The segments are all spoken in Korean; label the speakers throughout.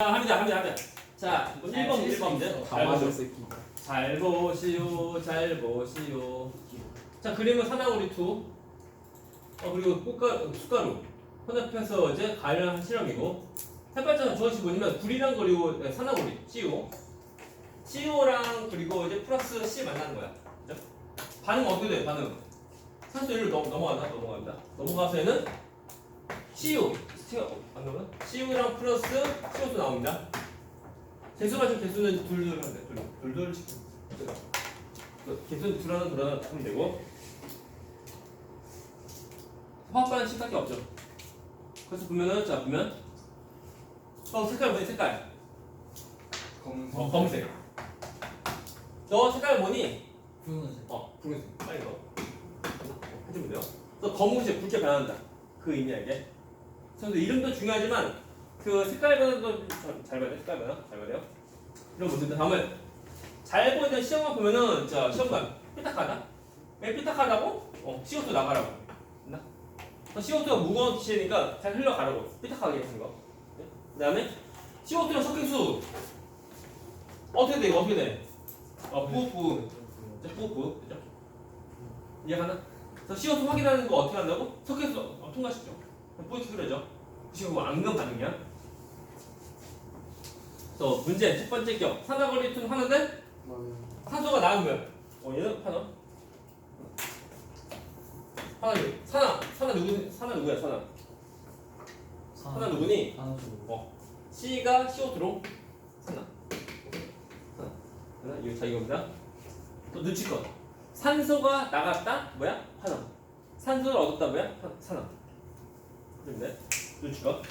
Speaker 1: 자, 합니다, 합니다, 합니다. 자, 1번, 1번 문제. 잘 보시오.
Speaker 2: 새끼.
Speaker 1: 잘 보시오, 잘 보시오. 자, 그림은 사나우리 투. 어, 그리고 꽃가, 숟가루. 혼합해서 이제 가열한 실험이고. 햇발자는 주어식 뭐냐면 불이랑 그리고 네, 사나우리, CO. CO랑 그리고 이제 플러스 C 만나는 거야. 그죠? 반응 어떻게 돼, 반응? 산소 1로 넘, 넘어간다, 넘어간다. 넘어가서 얘는 CO. 안 넘어가? CO랑 플러스 CO2 나옵니다. 개수가 지금 개수는 둘둘 하면 돼. 둘, 둘둘. 그 개수는 둘 하나 둘 하나 하면 되고. 화학반은 식밖에 없죠. 그래서 보면은 자 보면 어 색깔 뭐니 색깔
Speaker 2: 검은색.
Speaker 1: 어 검은색 너 색깔 뭐니
Speaker 2: 붉은색.
Speaker 1: 어 붉은색 빨리 너 해주면 돼요 너 검은색 붉게 변한다 그 의미야 이게 그래서 이름도 중요하지만 그 색깔 변화도 잘, 잘 봐야 돼. 색깔 변화 잘 봐야 돼요. 이런 모습들 다음에 잘 보이는 시험관 보면은 자 시험관 삐딱하다? 왜 삐딱하다고? 어 CO2 나가라고. 됐나? CO2가 무거운 기체니까 잘 흘러가라고. 삐딱하게 하는 거. 그 다음에 CO2랑 석회수. 어떻게 돼 이거? 어떻게 돼? 어 뿌뿌 이제 뿌뿌 그죠? 이해가나? 그래서 CO2 확인하는 거 어떻게 한다고? 석회수 어, 통과시켜 그려져 지금 뭐 앙금 반응이야? 또 문제 첫 번째 격 산화거리 툰 하는데? 산소가 나오면 어 얘는 하나 하나 산화. 산화 누구 산화 누구야 산화? 산화 누구니?
Speaker 2: 하나 주고.
Speaker 1: C가 CO2로 산화. 산화. 하나 이거 자 이겁니다. 또 눈치껏 산소가 나갔다? 뭐야? 환원 산소를 얻었다 뭐야? 환- 산화 그런데 눈치껏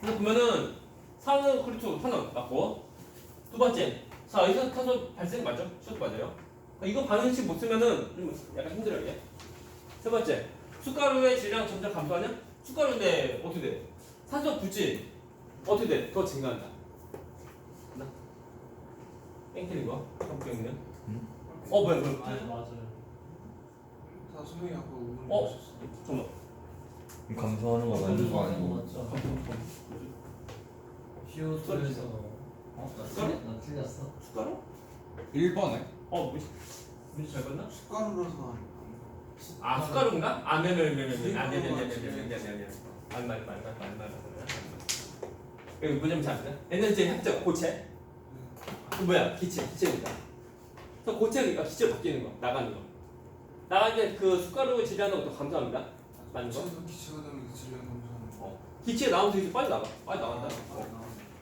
Speaker 1: 근데 보면은 산화 크리투 환원 맞고 두 번째 자 이산화탄소 발생 맞죠? CO2 맞아요 그러니까 이거 반응식 못 쓰면은 좀 약간 힘들어요 이게 세 번째 숟가루의 질량 점점 감소하냐? 숟가루인데 어떻게 돼? 산소 붙지 어떻게 돼? 더 증가한다 나 땡기는 거 한국경이는 어 뭐야 뭐야
Speaker 2: 아니 맞아요.
Speaker 3: 다 소영이 아까 오는
Speaker 1: 어?
Speaker 3: 거 있었어.
Speaker 1: 잠깐만
Speaker 4: 감소하는 거 맞는 거
Speaker 2: 하는 거
Speaker 4: 아니고
Speaker 2: 맞죠? CO2에서 어? 나 틀렸 나 틀렸어.
Speaker 1: 숟가루?
Speaker 5: 1번에
Speaker 1: 어 문제 문제 잘 봤나?
Speaker 3: 숟가루라서 안-
Speaker 1: 아 숟가루인가? 아 네네네네네 아 네네네네네네네 안말말 말 말 말 말 여기 뭐냐면 잘 아시나? 에너지 합적 고체 그 뭐야 기체 기체입니다 그래서 고체가 기체로 바뀌는 거 나가는 거 나갈 때그 숟가루 질량하는 것도 감소합니다 맞는 거?
Speaker 3: 기체가 기체가 되면 그 질량 검사하는 거.
Speaker 1: 어 기체 나오면서 이제 빨리 나가 빨리 나간다 어.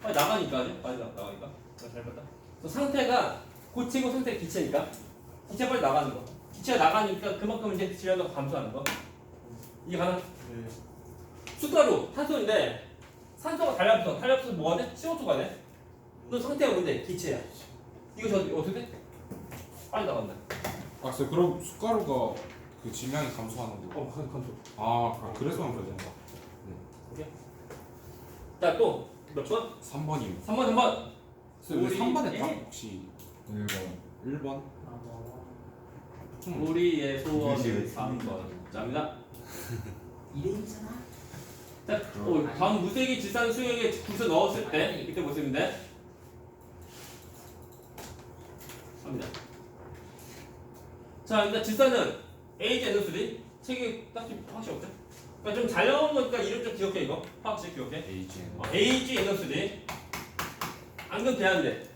Speaker 3: 아,
Speaker 1: 빨리 나가니까 이제 빨리 나, 나가니까 어, 잘 봤다 그래서 상태가 고체고 상태 기체니까 기체 빨리 나가는 거 기체가 나가니까 그만큼 이제 질량도 감소하는 거 이게 가능?
Speaker 3: 네.
Speaker 1: 숟가루 탄소인데 산소가 달라붙어 달라붙어서 뭐가 돼? CO2가 돼? 너 상태가 뭔데? 기체야 이거 저 어떻게 돼? 빨리 나간다
Speaker 5: 아 쌤, 그럼 숟가루가 그 질량이 감소하는
Speaker 1: 거어 감- 감소
Speaker 5: 아 아, 그래서 그래야 된다
Speaker 1: 자또 몇 번?
Speaker 5: 3번이요
Speaker 1: 3번 3번
Speaker 5: 쌤, 왜
Speaker 1: 우리
Speaker 5: 3번에
Speaker 1: 애?
Speaker 5: 딱 혹시
Speaker 4: 1번
Speaker 5: 1번?
Speaker 2: 아 뭐.
Speaker 5: 음.
Speaker 1: 우리의 소원은
Speaker 4: 글씨를
Speaker 1: 3번 자입니다
Speaker 2: 이름이잖아.
Speaker 1: 자, 어, 다음 무색이 질산 수용에 굴서 넣었을 때 이때 모습인데 갑니다. 자, 일단 질산은 AG 에너스리 책이 딱히 확실히 없죠? 그러니까 좀 잘 나온 거니까 이름 좀 기억해 이거 확실히 기억해.
Speaker 5: AGN
Speaker 1: 어, AG 에너스리 앙금 대안돼.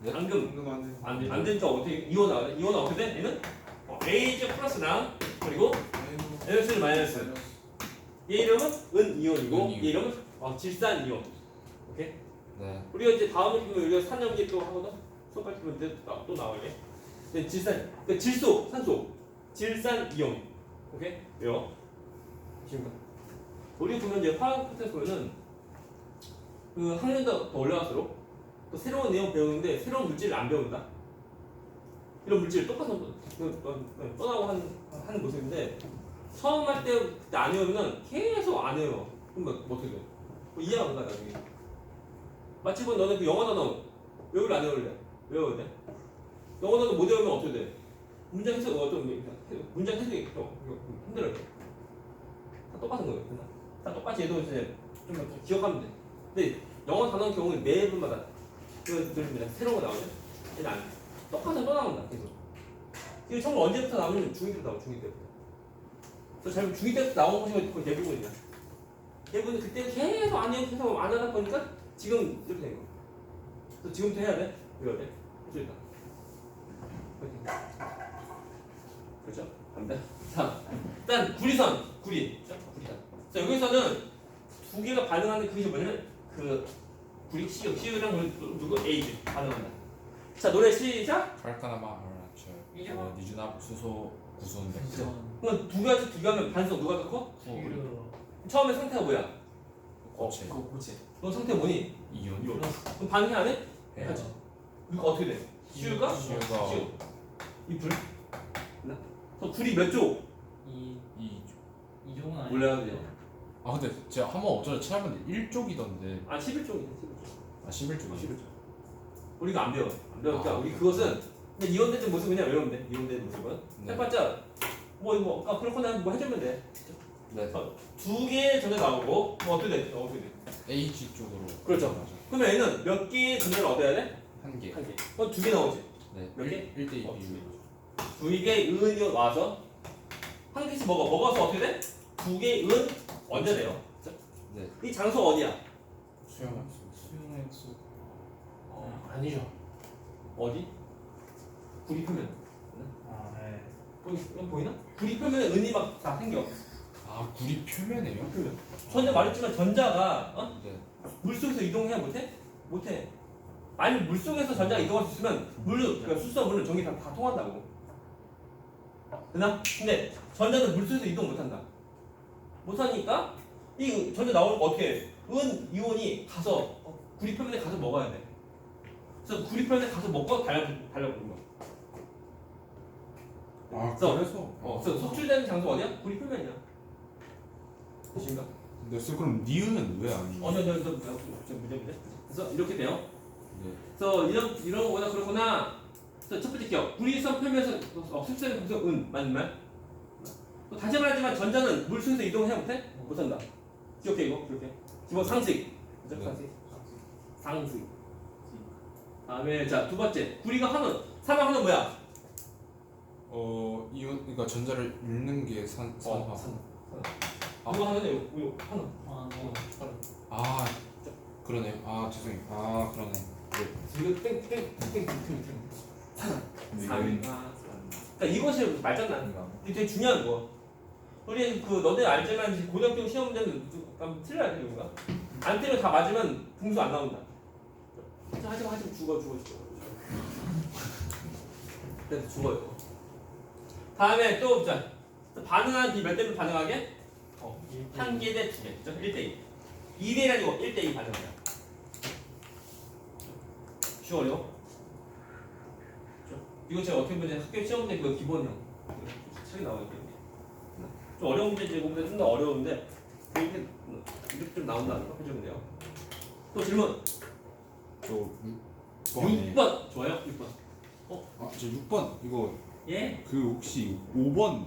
Speaker 4: 네?
Speaker 1: 앙금
Speaker 3: 방금 안 돼.
Speaker 1: 안 돼. 안 되니까 어떻게 이온 나와? 이온 어떻게 돼? 얘는 어, AG 플러스랑 그리고
Speaker 3: 마이너스.
Speaker 1: 에너스리 마이너스. 얘 이름은 은 이온이고
Speaker 5: 은 이온.
Speaker 1: 얘 이름은 어, 질산 이온. 오케이?
Speaker 4: 네
Speaker 1: 우리가 이제 다음에 보면 우리가 산염기 또 하거든. 손가락 보면 또, 나- 또 나오게. 근데 질산, 그 질소, 산소, 질산 이온. 오케이? 왜요? 지금 우리 보면 이제 화학 파트에 보면은 그 학년도 더 올라갈수록 또 새로운 내용 배우는데 새로운 물질을 안 배운다. 이런 물질 똑같은 거, 그, 어, 떠나고 하는, 하는 모습인데 처음 할 때 그때 안 외우면 계속 안 외워. 그럼 뭐, 뭐 어떻게 돼? 뭐 이해 안 가, 나중에. 마치 뭐 너는 그 영어 단어 외울래 안 외울래? 외워야 돼. 영어 단어 못 외우면 어떻게 돼? 문장 해석 어떤 문장 해석이 좀 힘들어요. 다 똑같은 거예요. 다 똑같이 해도 이제 좀 기억하면 돼. 근데 영어 단어 경우는 매분마다 그 들립니다. 새로운 거 나오죠? 얘는 안 돼. 똑같은 또 나온다 계속. 이거 처음 언제부터 나오냐면 중2 때부터 나와 중2 때부터. 그래서 잘 중2 때부터 나온 것이 거의 대부분이야. 대부분 그때 계속 안. 계속 안 하다 보니까 지금 이렇게 된 거. 그래서 지금부터 해야 돼. 이거 돼. 할수 있다. 파이팅. 그렇죠? 갑니다. 자, 일단 구리선, 구리. 자, 구리선. 자, 여기서는 두 개가 반응하는 그게 뭐냐면 그 구리 시우, 시우랑 그 누구 에이즈 반응한다. 자, 노래 시작.
Speaker 5: 깔까나마 알라처
Speaker 1: 이게
Speaker 5: 어 니즈나 수소 구수인데
Speaker 1: 그럼 두 가지 비교하면 반성 누가 더 커? 처음에 상태가 뭐야?
Speaker 5: 고체
Speaker 1: 어, 고체. 너 상태 뭐니?
Speaker 5: 이온
Speaker 1: 이온. 그럼 반응이 안 해?
Speaker 5: 해.
Speaker 1: 하지. 이거 어떻게 돼? 시우가?
Speaker 5: 시우가
Speaker 1: 시우. 이 불? 나? 그 불이 몇 조?
Speaker 2: 이
Speaker 5: 이
Speaker 2: 이종은 아니
Speaker 1: 몰라야 돼.
Speaker 5: 아 근데 제가 한 번 어쩌다 찾아봤는데 1쪽이던데
Speaker 1: 아, 11쪽이네, 11쪽.
Speaker 5: 아 11쪽이
Speaker 1: 11쪽. 우리가 안 배워. 안 배우니까
Speaker 5: 아,
Speaker 1: 우리 그것은 그냥 이온된 모습 그냥 외우면 돼. 이온된 모습은.
Speaker 5: 네.
Speaker 1: 해봤자 뭐 이거 아 그렇거나 뭐 해주면 돼.
Speaker 4: 네.
Speaker 1: 두 개의 전자 나오고 뭐 어떻게 돼? 어, 어떻게 돼?
Speaker 5: H 쪽으로
Speaker 1: 그렇죠.
Speaker 5: 맞아.
Speaker 1: 그러면 얘는 몇 개의 전자를 얻어야 돼?
Speaker 5: 한개
Speaker 1: 한 개. 그럼 두 개 나오지.
Speaker 5: 네.
Speaker 1: 몇 개?
Speaker 5: 1대 2
Speaker 1: 어,
Speaker 5: 비율
Speaker 1: 두 개의 은이 와서 한 개씩 먹어. 먹어서 어떻게 돼? 두 개의 은 언제 돼요?
Speaker 4: 네.
Speaker 1: 이 장소 어디야?
Speaker 3: 수영 수영의 수
Speaker 1: 어, 아니죠. 어디? 구리 표면.
Speaker 2: 아 네
Speaker 1: 보이, 이거 보이나? 구리 표면에 은이 막 다 생겨.
Speaker 5: 아 구리 표면에요?
Speaker 1: 표면. 전에 말했지만 전자가 어?
Speaker 5: 네
Speaker 1: 물속에서 이동해 못해? 못해. 아니 물속에서 전자가 이동할 수 있으면 물, 그러니까 수소와 물은 전기 다, 다 통한다고. 되나? 근데 전자는 물속에서 이동 못한다. 못하니까 이 전자 나오는 거 어떻게 해? 은 이온이 가서 어, 구리 표면에 가서 먹어야 돼. 그래서 구리 표면에 가서 먹고 달려보는 거야.
Speaker 5: 아
Speaker 1: 그래서
Speaker 5: 그래서
Speaker 1: 어, 그래서 속출되는 장소 어디야? 구리 표면이야. 되신가?
Speaker 5: 근데 쌤 그럼 니은은 왜 아니?
Speaker 1: 어, 네, 네, 네, 네, 네, 문제 문제. 그래서 이렇게 돼요.
Speaker 5: 네.
Speaker 1: 그래서 이런 이런 거보다 그렇구나. 그래서 첫 번째 기억. 구리선 표면에서 어, 흡수되는 공성 은 맞는 말? 또 다시 말하지만 전자는 물 속에서 이동해 못해? 못한다. 기억해 이거 기억해. 기본 상식. 그죠?
Speaker 5: 네.
Speaker 1: 상식. 상식. 다음에 자두 번째 구리가 하는 산화 하는 뭐야?
Speaker 5: 어 이온 그러니까 전자를 읽는 게 산, 산화
Speaker 1: 어, 산화.
Speaker 5: 아.
Speaker 1: 이거 하는 요 이거 하는.
Speaker 2: 아
Speaker 1: 어, 하는.
Speaker 5: 아 그러네 아 죄송해요 아 그러네
Speaker 1: 이거 땡땡땡땡땡
Speaker 4: 근 데
Speaker 1: 산화.
Speaker 4: 이건
Speaker 1: 그러니까 이것이 말장난. 이게 되게 중요한 거. 우리 그 너네 알지만 고등학교 시험 문제는 약간 틀려야 돼 이거가. 안 틀려 다 맞으면 분수 안 나온다. 자, 하지마 하지마 죽어 죽어 죽어. 그래서 죽어요. 다음에 또 자, 반응한 비몇 대면 반응하게? 어, 한 개 대 두 개. 그죠? 1대 2. 2대 1 아니고 1대 2 반응하자. 쉬워 어려워? 그죠? 이거 제가 어떻게 보면 학교 시험 문제 그 기본형. 책이 나와요. 이게. 좀 어려운 문제지 이거 보면 좀더 어려운데 이렇게 이렇게 좀 나온다는 거 해주면 돼요. 또 질문.
Speaker 5: 저 6번에
Speaker 1: 6번 좋아요. 6번.
Speaker 5: 아 저 6번 이거
Speaker 1: 예.
Speaker 5: 그 혹시 5번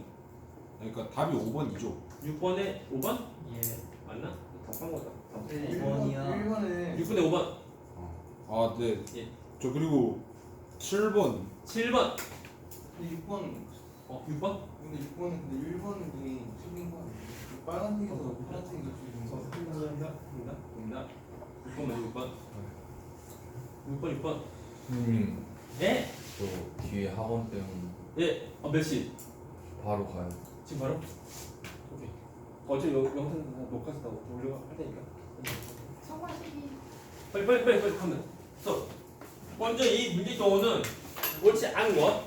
Speaker 5: 그러니까 답이 5번이죠?
Speaker 1: 6번에 5번
Speaker 2: 예
Speaker 1: 맞나? 답한 거다.
Speaker 2: 네,
Speaker 3: 1번이야
Speaker 2: 1번이야
Speaker 3: 1번에
Speaker 1: 6번에 5번.
Speaker 5: 아 네
Speaker 1: 예.
Speaker 5: 저 그리고 7번
Speaker 1: 7번.
Speaker 3: 근데 6번
Speaker 1: 어 6번?
Speaker 3: 근데 6번은 근데 1번이 틀린 거 아니에요? 빨간색에서
Speaker 1: 어,
Speaker 3: 파란색이 틀린 거.
Speaker 1: 감사합니다. 감사합니다. 6번 먼저 6번. 6번 6번.
Speaker 4: 음,
Speaker 1: 예.
Speaker 4: 저 뒤에 학원 때문에
Speaker 1: 예. 어, 몇 시?
Speaker 4: 바로 가요.
Speaker 1: 지금 바로? 오케이. 어차피 영- 영상 녹화했다고 올려 할 테니까. 빨리 빨리 빨리 빨리 하면. 그래서 먼저 이 문제 경우는 옳지 않은 것.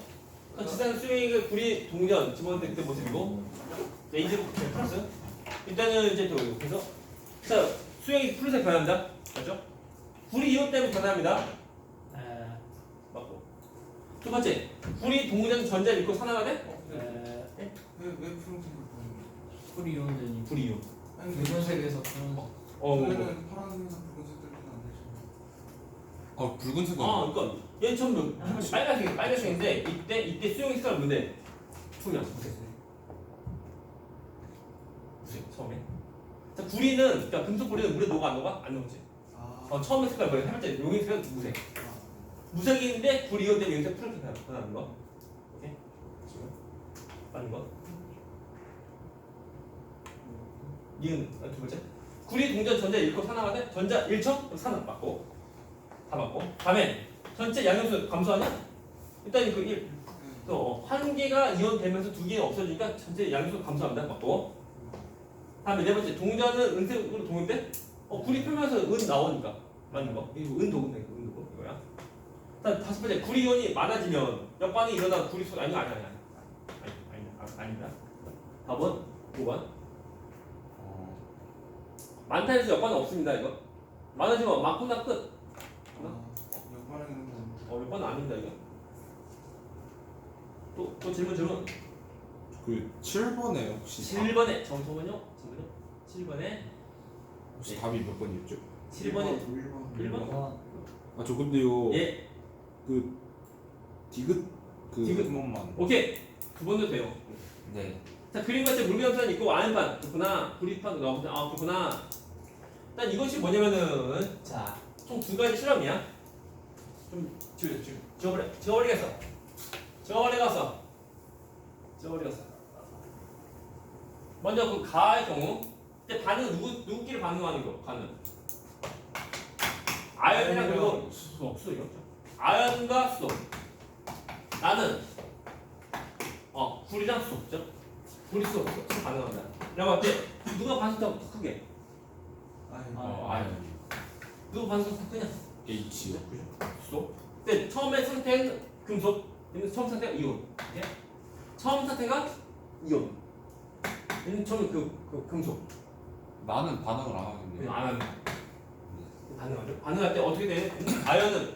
Speaker 1: 그러니까 지산 수행의 구리 동전 집어넣을 때 그때 모습이고 레이즈 플러스. 일단은 이제 또 그래서 자 수행이 푸른색 변합니다. 맞죠? 구리 이온 때문에 변합니다.
Speaker 2: 네
Speaker 1: 맞고. 두 번째 구리 동전 전자를 잃고 산화가 돼?
Speaker 2: 네
Speaker 3: 왜 왜 푸른색을 보는 거야?
Speaker 2: 풀이 이온전이
Speaker 1: 구리 이온.
Speaker 3: 아니 근데
Speaker 2: 붉은색에서 푸른
Speaker 1: 어. 뭐, 뭐.
Speaker 3: 그러면 때문에 안 되죠
Speaker 5: 아 붉은색은
Speaker 1: 아, 그러니까 얘 처음 빨간색 빨간색인데 이때 이때 수용 색깔 뭔데? 투명. 무색. 무색 처음에. 자 구리는 그러니까 금속 구리는 물에 녹아 안 녹아? 안 녹지.
Speaker 3: 아
Speaker 1: 어, 처음에 색깔 뭐야? 세 번째 용의 색은 무색. 무색인데 불 이온되면 여기서 푸른색 나타나는 거. 오케이? 지금 맞는 거. 니은 아, 두 번째. 구리 동전 전자 1컵 산화하되 전자 1첨 산화 맞고 다 맞고 다음에 전체 양염수 감소하냐? 일단 그 1. 또한 개가 이온되면서 두 개가 없어지니까 전체 양염수 감소합니다. 맞고 다음에 네 번째 동전은 은색으로 동인데 어, 구리 펴면서 은 나오니까 맞는 거? 이거 은도금이 은도금 이거야. 일단 다섯 번째 구리 이온이 많아지면 역반응이 일어나 구리 소 아니 아니 아니 아니 아니 아니 아니다. 답은 5번.
Speaker 5: 어.
Speaker 1: 많다 해서 역반응 없습니다 이거. 많아지면 막고 나 끝. 어 역반은 아닙니다 이거. 또 또 질문 질문.
Speaker 5: 그 7번에 혹시
Speaker 1: 7번에 정성은요? 질문요? 7번에
Speaker 5: 혹시
Speaker 1: 네.
Speaker 5: 답이 몇 번이었죠?
Speaker 1: 7번에
Speaker 3: 1번
Speaker 1: 1번?
Speaker 2: 번.
Speaker 5: 아저 근데요
Speaker 1: 예
Speaker 5: 그 디귿 그
Speaker 1: 디귿?
Speaker 5: 한번만
Speaker 1: 오케이 두 번도 돼요.
Speaker 5: 네
Speaker 1: 자 그림같이 물감산 있고 아연반 그렇구나 구리판 나오거든 아 그렇구나 일단 이것이 뭐냐면은 자 총 두 가지 실험이야 좀 지워 지워 지워버려. 지워버리겠어 지워버리겠어 지워버리겠어 먼저 그 가의 경우. 이제 반응 누구 누구끼리 반응하는 거 가는? 아연이랑 그리고 수소 수소요? 아연과 수소 나는 어 구리랑 수소 죠? 구리 수소 수소 반응한다. 그럼 어때? 누가 반응 더 크게
Speaker 3: 아니
Speaker 5: 어,
Speaker 2: 아,
Speaker 5: 아연
Speaker 1: 누가 반응 더 크냐
Speaker 5: H요
Speaker 1: 수소 근데 처음에 상태는 금속 얘는 처음 상태가 이온. 예? 처음 상태가 이온. 얘는 처음에 그, 그 금속.
Speaker 5: 나는 반응을 안 하는데
Speaker 1: 그냥 안 합니다 반응하죠? 반응할 때 어떻게 돼? 아연은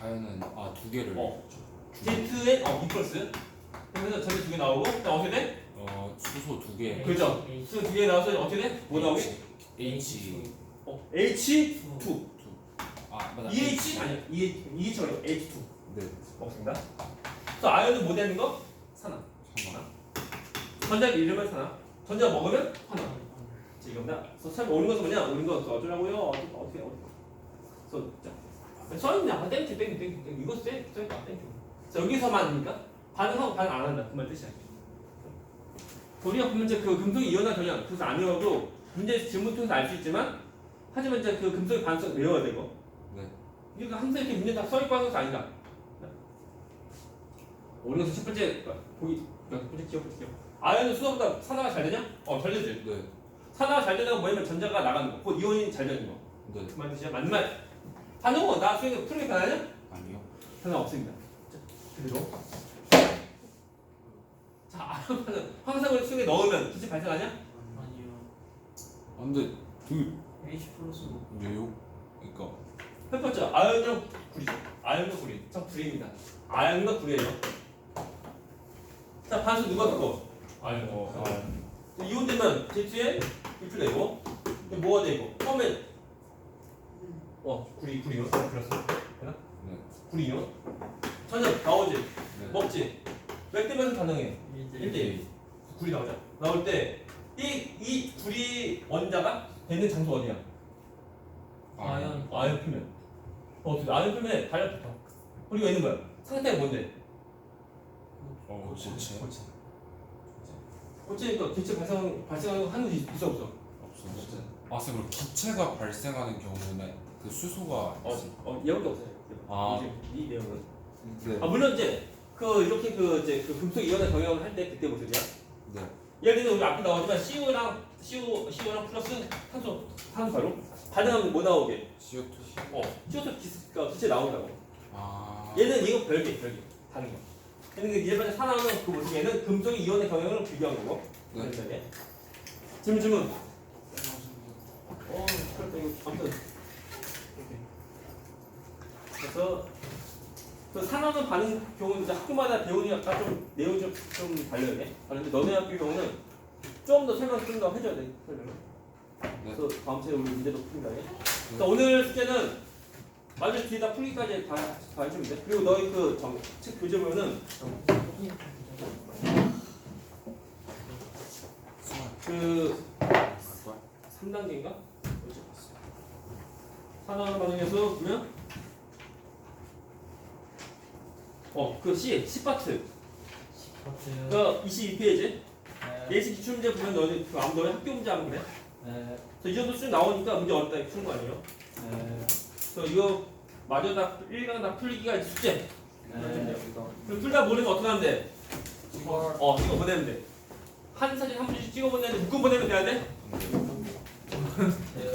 Speaker 5: 아연은 아두 개를.
Speaker 1: 어 Z에 어 E 플러스 그래서 전기 두개 나오고 어떻게 돼?
Speaker 5: 어 수소 두 개.
Speaker 1: 그죠? 수소 두개 나와서 어떻게 돼? 뭐 나오게?
Speaker 5: H.
Speaker 1: 어 H2
Speaker 5: 아 맞아
Speaker 1: EH 아니 EH EH가 아니고 H2
Speaker 5: 네
Speaker 1: 먹습니다. 그래서 아연은 뭐 되는 거? 산화. 전자를 잃으면 산화. 전자 먹으면 환화. 자, 이겁니다. 그래서 참 옳은 것은 뭐냐? 옳은 것은 어쩌라고요? 어떻게 어떻게 어떻게? 그래서 자, 써있냐? 아, 땡큐 땡큐 땡큐 땡큐 이거 써 써있다 땡큐. 자 여기서만입니까? 반응하고 반응 안 한다. 그말 뜻이야. 우리가 보면 이제 그 금속이 이온화 경향 그래서 안 외워도 문제 질문 통해서 알 수 있지만 하지만 이제 그 금속의 반응성 외워야 되고.
Speaker 5: 네.
Speaker 1: 이거 항상 이렇게 문제 다 써있고 하는 것도 아니다. 것은 첫 번째 보기 첫 번째 기억 기억. 아연은 수소보다 산화가 잘 되냐? 어, 잘 되지.
Speaker 5: 네.
Speaker 1: 산화가 잘 되는 건 뭐냐면 전자가 나가는 거. 곧 이온이 잘 되는 거.
Speaker 5: 네.
Speaker 1: 그 말이야. 맞는 말. 반응은 나 수행이 푸르게 변하냐?
Speaker 5: 아니요.
Speaker 1: 변화 없습니다. 자, 그리고 자, 아연은 황상을 수행에 넣으면 기체 발생하냐?
Speaker 2: 아니요.
Speaker 5: 아, 근데 그
Speaker 2: H 플러스
Speaker 5: 왜요? 그러니까
Speaker 1: 첫 번째 아연이랑 구리죠. 아연과 구리. 참 구리입니다. 아연과 구리예요. 자, 반수 누가 넣고? 아연.
Speaker 5: 어, 아,
Speaker 1: 이온되면 제트에 입출되고 뭐가 되고 처음에 어 구리 구리온 그랬어 되나?
Speaker 5: 네.
Speaker 1: 구리온 전혀 나오지
Speaker 5: 네.
Speaker 1: 먹지 몇 대면서 반응해
Speaker 2: 1대
Speaker 1: 1대1 구리 나오죠 나올 때 이 이 구리 원자가 되는 장소 어디야?
Speaker 2: 아연.
Speaker 1: 아연 표면 어 어떻게 아연 표면에 달려붙어 그리고 얘는 뭐야? 상태가 뭔데?
Speaker 5: 어, 고체
Speaker 1: 고체 고체니까 기체 발생 발생하는 거 하는 거 있어 없어?
Speaker 5: 없어. 아, 쌤 그럼 기체가 발생하는 경우는 그 수소가
Speaker 1: 어, 어 얘밖에 없어요.
Speaker 5: 아.
Speaker 1: 이, 이 내용은.
Speaker 5: 네.
Speaker 1: 아 물론 이제 그 이렇게 그 이제 그 금속 이온의 경영을 할 때 그때 모습이야.
Speaker 5: 네.
Speaker 1: 예를 들어서 우리 앞에 나오지만 CO랑 CO CO랑 플러스 탄소 탄소가루 반응하면 뭐 나오게?
Speaker 5: CO2.
Speaker 1: 어 CO2 기가 기체 나온다고.
Speaker 5: 아.
Speaker 1: 얘는 이거 별개 별개 다른 거. 얘는 그 일반적 산화하는 그 모습 얘는 금속이 이온의 경영을 비교한 거고.
Speaker 5: 네.
Speaker 1: 네. 질문 질문. 어 그렇다 이거 아무튼 이렇게. 그래서 그 산화는 반응 경우는 이제 학교마다 배우는 약간 좀 내용이 좀, 좀 달려야 돼. 그런데 너네 학교 경우는 좀 더 설명 좀 더 해줘야 돼. 설명을. 그래서 다음 주에 우리 문제도 푼다. 자, 오늘 숙제는 마지막 뒤에 다 풀기까지 다, 다 해주면 돼. 그리고 너희 그책 교재 보면은 그 3단계인가? 하나 반응해서 보면 어그 C C 파트
Speaker 2: 시퍼트.
Speaker 1: 그 22페이지
Speaker 2: 네.
Speaker 1: 예시 기출 문제 보면 너네 그 아무 너네 학교 문제 하면 그래
Speaker 2: 네.
Speaker 1: 그래서 이 정도 쭉 나오니까 문제 어렵다 이렇게 푸는 거 아니에요
Speaker 2: 네.
Speaker 1: 그래서 이거 마저 다 1강 다 풀기가 숙제
Speaker 2: 네.
Speaker 1: 그럼 둘다 모르면 어떻게 하면 돼? 어 이거 보내면 돼 한 사진 한 분씩 찍어 보내는데 묶어 보내면 돼야 돼?
Speaker 2: 네.